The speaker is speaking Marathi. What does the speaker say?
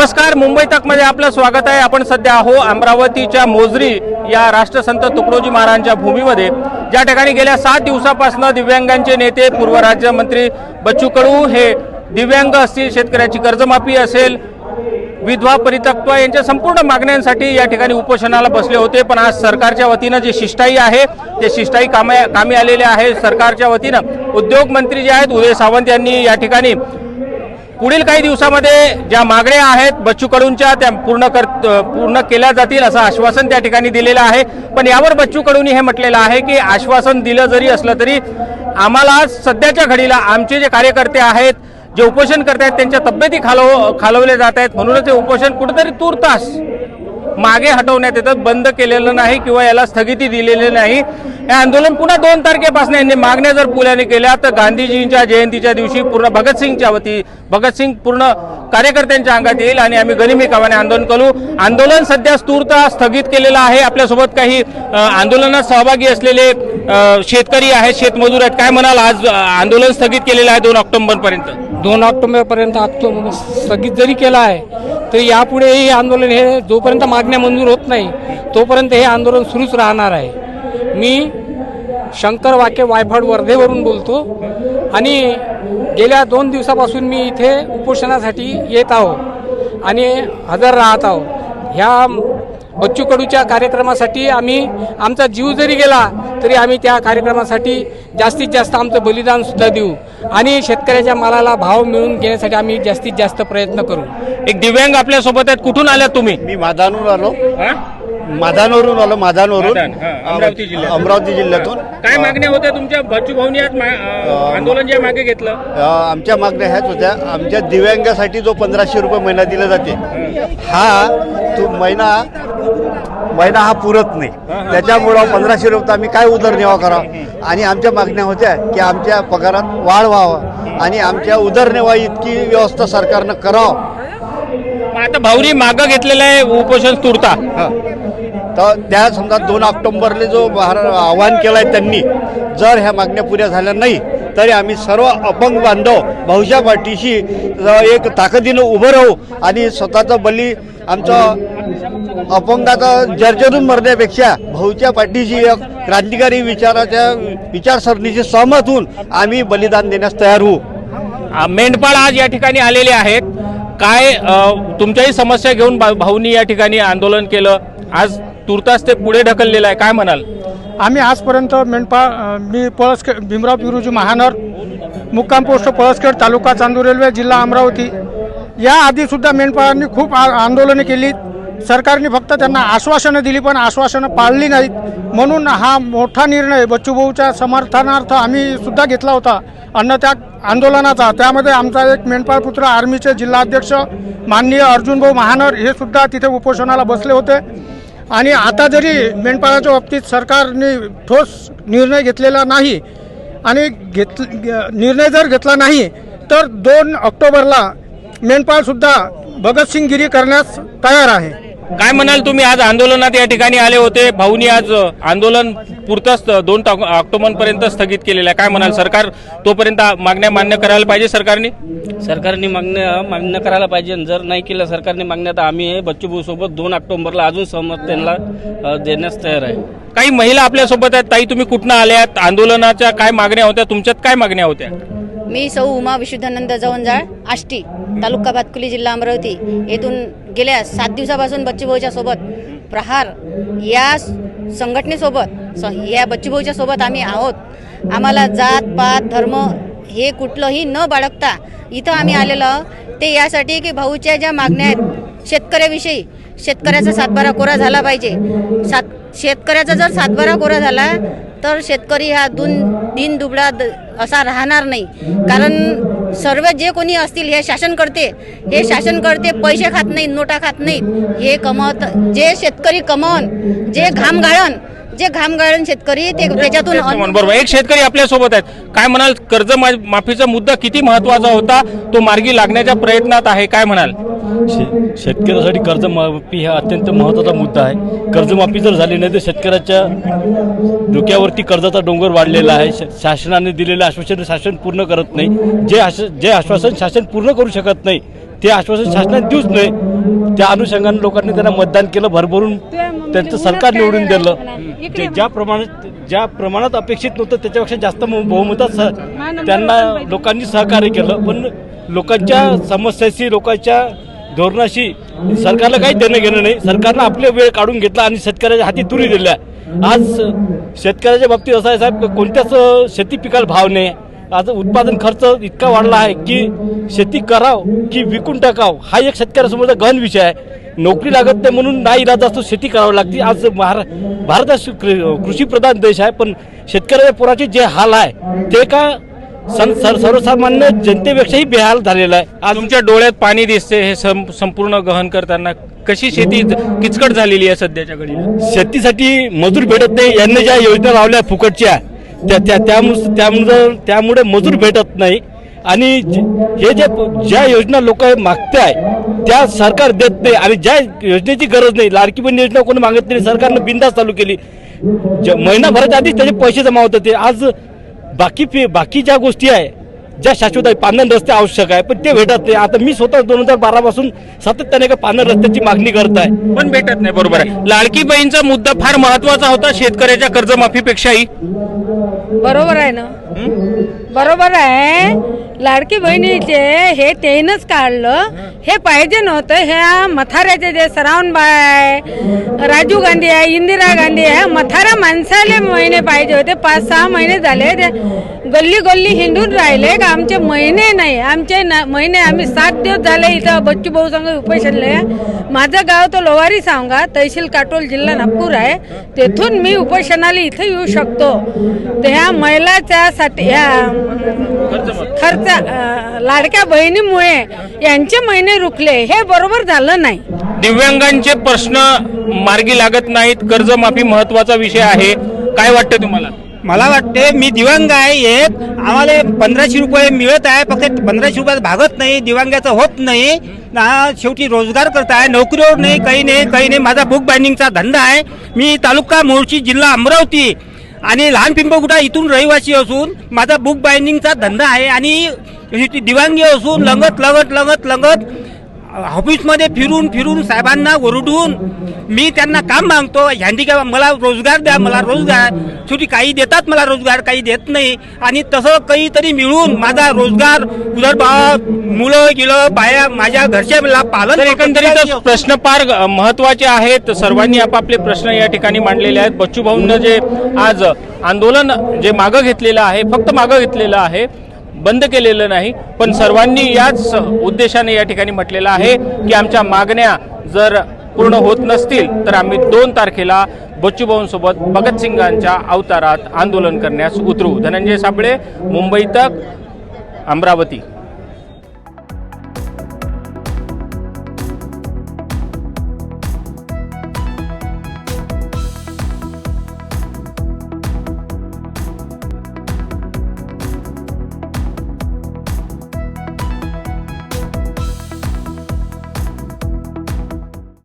नमस्कार मुंबई तकमध्ये आपलं स्वागत आहे. आपण सध्या आहो अमरावतीच्या मोजरी या राष्ट्रसंत तुकडोजी महाराजांच्या भूमीमध्ये. ज्या ठिकाणी गेल्या सात दिवसापासून दिव्यांगांचे नेते पूर्व राज्यमंत्री बच्चू कडू हे दिव्यांग असतील शेतकऱ्याची कर्जमाफी असेल विधवा परितत्व यांच्या संपूर्ण मागण्यांसाठी या ठिकाणी उपोषणाला बसले होते. पण आज सरकारच्या वतीनं जी शिष्टाई आहे ते शिष्टाई कामे कामी आलेले आहे. सरकारच्या वतीनं उद्योगमंत्री जे आहेत उदय सावंत यांनी या ठिकाणी पुढील काही दिवसामध्ये ज्या मागण्या आहेत बच्चू कडूंच्या त्या पूर्ण कर पूर्ण केल्या जातील असं आश्वासन त्या ठिकाणी दिलेलं आहे. पण यावर बच्चू कडूंनी हे म्हटलेलं आहे की आश्वासन दिलं जरी असलं तरी आम्हाला सध्याच्या घडीला आमचे जे कार्यकर्ते आहेत जे उपोषण करत आहेत त्यांच्या तब्येती खालव खालवले जात आहेत. म्हणूनच हे उपोषण कुठेतरी तूर्तास. मागे हटवण्यात येतं बंद केलेलं नाही किंवा याला स्थगिती दिलेली नाही. हे आंदोलन पुन्हा दोन तारखेपासून यांनी मागण्या जर पुल्याने केल्या तर गांधीजींच्या जयंतीच्या दिवशी पूर्ण भगतसिंगच्या वती भगतसिंग पूर्ण कार्यकर्त्यांच्या अंगात येईल आणि आम्ही गनिमी कामाने आंदोलन करू. आंदोलन सध्या स्तूर्त स्थगित केलेलं आहे. आपल्यासोबत काही आंदोलनात सहभागी असलेले शेतकरी आहेत शेतमजूर आहेत. काय म्हणाल आज आंदोलन स्थगित केलेलं आहे दोन ऑक्टोबरपर्यंत? दोन ऑक्टोबरपर्यंत आत्म म्हणजे स्थगित जरी केला आहे तरी यापुढे हे आंदोलन हे जोपर्यंत मागण्या मंजूर होत नाही तोपर्यंत हे आंदोलन सुरूच राहणार आहे. मी शंकर वाके वायफाड वर्धेवरून बोलतो आणि गेल्या दोन दिवसापासून मी इथे उपोषणासाठी येत आहो आणि हजर राहत आहो. ह्या बच्चू कडूच्या कार्यक्रमासाठी आम्ही आमचा जीव जरी गेला तरी आम्ही त्या कार्यक्रमासाठी जास्तीत जास्त आमचं बलिदान सुद्धा देऊ. आणि शेतकऱ्याच्या मालाला भाव मिळवून घेण्यासाठी आम्ही जास्तीत जास्त प्रयत्न करू. एक दिव्यांग आपल्यासोबत आहेत. कुठून आल्यात तुम्ही? मी माधानवरून आलो. हा? माधानवरून आलो माधानवरून माधान, हा, अमरावती जिल्ह्यात. अमरावती जिल्ह्यातून. काय मागण्या होत्या तुमच्या? बच्चू भाऊनी आज मा- अ, आंदोलन जे मागे घेतलं. अ, आमच्या मागण्या ह्याच होत्या. आमच्या दिव्यांगासाठी जो पंधराशे रुपये महिना दिला जाते हा. तो महिना महिना हा पुरत नाही. त्याच्यामुळं पंधराशे रुपये आम्ही काय उदरनिर्वाह करावा? आणि आमच्या मागण्या होत्या की आमच्या पगारात वाढ व्हावा. आणि आमच्या उदरनिर्वाह इतकी व्यवस्था सरकारनं करावं. मग आता भाऊनी मागं घेतलेलं आहे उपोषण तुरता तर त्या समजा दोन ऑक्टोबरले जो महारा आवाहन केलं आहे त्यांनी जर ह्या मागण्या पुऱ्या झाल्या नाही तरी आम्ही सर्व अपंग बांधव भाऊच्या पाठीशी एक ताकदीनं उभं राहू आणि स्वतःचं बली आमचं अपंगाचं जर्जरून मरण्यापेक्षा भाऊच्या पाठीशी एक क्रांतिकारी विचाराच्या विचारसरणीशी सहमत होऊन आम्ही बलिदान देण्यास तयार होऊ. मेंढपाळ आज या ठिकाणी आलेले आहेत. काय तुमच्याही समस्या घेऊन भा- भाऊनी या ठिकाणी आंदोलन केलं? आज तुर्तास ते पुढे ढकललेलं आहे. काय म्हणाल? आम्ही आजपर्यंत मेंढपा मी पळसखेड भीमराव बिरुजी महानर मुक्काम पोस्ट पळसखेड तालुका चांदूर रेल्वे जिल्हा अमरावती या आधीसुद्धा मेंढपाळांनी खूप आंदोलनं केली सरकारने फक्त त्यांना आश्वासनं दिली पण आश्वासनं पाळली नाहीत. म्हणून हा मोठा निर्णय बच्चूभाऊच्या समर्थनार्थ आम्ही सुद्धा घेतला होता. अन्नत्याग आंदोलनाचा. त्यामध्ये आमचा एक मेंढपाळ पुत्र आर्मीचे जिल्हाध्यक्ष माननीय अर्जुनभाऊ महानर हे सुद्धा तिथे उपोषणाला बसले होते. आणि आता जरी मेंढपाळाच्या बाबतीत सरकारने ठोस निर्णय घेतलेला नाही आणि घेत निर्णय जर घेतला नाही तर दोन ऑक्टोबरला मेंढपाळसुद्धा भगतसिंगगिरी करण्यास तयार आहे. काय म्हणाल तुम्ही? आज आंदोलनात या ठिकाणी आले होते. भाऊनी आज आंदोलन पुरतच दोन ऑक्टोबर पर्यंत स्थगित केलेलं आहे. काय म्हणाल? सरकार तोपर्यंत मागण्या मान्य करायला पाहिजे सरकारने? सरकारने मागण्या मान्य करायला पाहिजे. जर नाही केलं सरकारने मागण्या तर आम्ही बच्चूभाऊ सोबत दोन ऑक्टोबरला अजून सहमत त्यांना देण्यास तयार आहे. काही महिला आपल्यासोबत आहेत. ताई तुम्ही कुठनं आल्यात? आंदोलनाच्या काय मागण्या होत्या? तुमच्यात काय मागण्या होत्या? मी सौ उमा विशुद्धानंद जवंजाळ आष्टी तालुका भातकुली जिल्हा अमरावती. येथून गेल्या सात दिवसापासून बच्चूभाऊच्या सोबत प्रहार या संघटनेसोबत स- या बच्चूभाऊच्या सोबत आम्ही आहोत. आम्हाला जात पात धर्म हे कुठलंही न बाळगता इथं आम्ही आलेलो ते यासाठी की भाऊच्या ज्या मागण्या आहेत शेतकऱ्याविषयी शेतकऱ्याचा सातबारा कोरा झाला पाहिजे. सात शेतकऱ्याचा जर सातबारा कोरा झाला तर शेतकरी हा दून दिन दुबळा असा राहणार नाही. कारण सर्व जे कोणी असतील हे शासन करते. हे शासन करते पैसे खात नाहीत नोटा खात नाहीत. हे कमवत जे शेतकरी कमवण जे घाम गाळण जे घाम गाळण शेतकरी ते त्याच्यातून बरोबर. एक शेतकरी आपल्यासोबत आहेत. काय म्हणाल? कर्ज माफीचा मुद्दा किती महत्त्वाचा होता? तो मार्गी लागण्याच्या प्रयत्नात आहे. काय म्हणाल? शे शेतकऱ्यासाठी कर्जमाफी हा अत्यंत महत्त्वाचा मुद्दा आहे. कर्जमाफी जर झाली नाही तर शेतकऱ्याच्या डोक्यावरती कर्जाचा डोंगर वाढलेला आहे. श- शासनाने दिलेलं आश्वासन शासन पूर्ण करत नाही. जे आश जे आश्वासन शासन पूर्ण करू शकत नाही ते आश्वासन शासनाने देऊच नाही त्या अनुषंगाने लोकांनी त्यांना मतदान केलं भरभरून त्यांचं सरकार निवडून दिलं. जे ज्या प्रमाणात ज्या प्रमाणात अपेक्षित नव्हतं त्याच्यापेक्षा जास्त बहु- बहुमतात त्यांना लोकांनी सहकार्य केलं. पण लोकांच्या समस्याशी लोकांच्या धोरणाशी सरकारला काही देणं घेणं नाही. सरकारनं आपले वेळ काढून घेतला आणि शेतकऱ्याच्या हाती तुरी दिल्या. आज शेतकऱ्याच्या बाबतीत असं आहे साहेब कोणत्याच शेती पिकाला भाव नाही. आज उत्पादन खर्च इतका वाढला आहे की शेती कराव की विकून टाकाव हा एक शेतकऱ्यासमोरचा गहन विषय आहे. नोकरी लागत नाही म्हणून नाही इलाज असतो शेती करावी लागते. आज महारा भारत हा कृषी प्रधान देश आहे पण शेतकऱ्याच्या पोराचे जे हाल आहे ते का सं- सर सर्वसामान्य जनतेपेक्षाही बेहाल झालेला आहे. आज तुमच्या डोळ्यात पाणी दिसते हे सं- संपूर्ण गहन करताना कशी शेती किचकट झालेली आहे सध्याच्या घडीला? शेतीसाठी मजूर भेटत नाही यांनी ज्या योजना लावल्या फुकटच्या त्या त्या त्यामुळे त्यामुळे मजूर भेटत नाही. आणि हे जे ज्या योजना लोक मागते आहे त्या सरकार देत नाही. आणि ज्या योजनेची गरज नाही लाडकी बहीण योजना कोणी मागत नाही सरकारनं बिंदास चालू केली. महिनाभराच्या आधीच त्याचे पैसे जमा होत होते. आज बाकी फी बाकी ज्या गोष्टी आहे ज्या शाश्वत आहे पांधन रस्ते आवश्यक आहे पण ते भेटत नाही. आता मी स्वतः दोन हजार बारा पासून सातत्याने का पांधन रस्त्याची मागणी करत आहे. पण भेटत नाही बरोबर आहे. लाडकी बहीणचा मुद्दा फार महत्त्वाचा होता शेतकऱ्याच्या कर्जमाफीपेक्षाही. बरोबर आहे ना? बरोबर आहे. लाडकी बहिणीचे हे तेनच काढलं. हे. पाहिजे नव्हतं. ह्या मथाऱ्याचे जे सरावणबाई आहे राजीव गांधी आहे इंदिरा गांधी आहे मथारा माणसाले महिने पाहिजे होते. पाच सहा महिने झाले ते गल्ली गल्ली हिंडून राहिले का आमचे महिने नाही. आमचे न- महिने आम्ही सात दिवस झाले इथं बच्चू भाऊ संघ उपोषणले. माझं गाव तो लोवारी सांगा तहसील काटोल जिल्हा नागपूर आहे. तेथून मी उपोषणाला इथं येऊ शकतो. तर ह्या महिलाच्या साठी ह्या अं, लाडक्या बहिणीमुळे यांचे महिने रुकले हे बरोबर झालं नाही. दिव्यांगांचे प्रश्न मार्गी लागत नाहीत. कर्जमाफी महत्त्वाचा विषय आहे. काय वाटतं तुम्हाला? मला वाटते मी दिव्यांग आहे एक आम्हाला पंधराशे रुपये मिळत आहे फक्त पंधराशे रुपयात भागत नाही दिव्यांगाचं होत नाही. ना शेवटी रोजगार करत आहे नोकरीवर नाही काही नाही काही नाही. माझा बुक बाइंडिंगचा धंदा आहे. मी तालुका मोर्शी जिल्हा अमरावती आणि लहान पिंपळकुटा इथून रहिवासी असून माझा बुक बाइंडिंगचा धंदा आहे आणि शेवटी असून लंगत लगत लगत लगत ऑफिसमध्ये फिरून फिरून साहेबांना ओरडून मी त्यांना काम मागतो. हँडिकॅप मला रोजगार द्या मला रोजगार. शेवटी काही देतात मला रोजगार काही देत नाही. आणि तसं काहीतरी मिळून माझा रोजगार उदरभाव मुलं गिलं बाया माझ्या घरच्या पालन एकंदरीत प्रश्न फार महत्त्वाचे आहेत. सर्वांनी आपापले प्रश्न या ठिकाणी मांडलेले आहेत. बच्चू भाऊंना जे आज आंदोलन जे मागं घेतलेलं आहे फक्त मागं घेतलेलं आहे बंद केलेलं नाही. पण सर्वांनी याच उद्देशाने या ठिकाणी म्हटलेलं आहे की आमच्या मागण्या जर पूर्ण होत नसतील तर आम्ही दोन तारखेला बच्चूभाऊंसोबत भगतसिंगांच्या अवतारात आंदोलन करण्यास उतरू. धनंजय साबळे मुंबई तक अमरावती.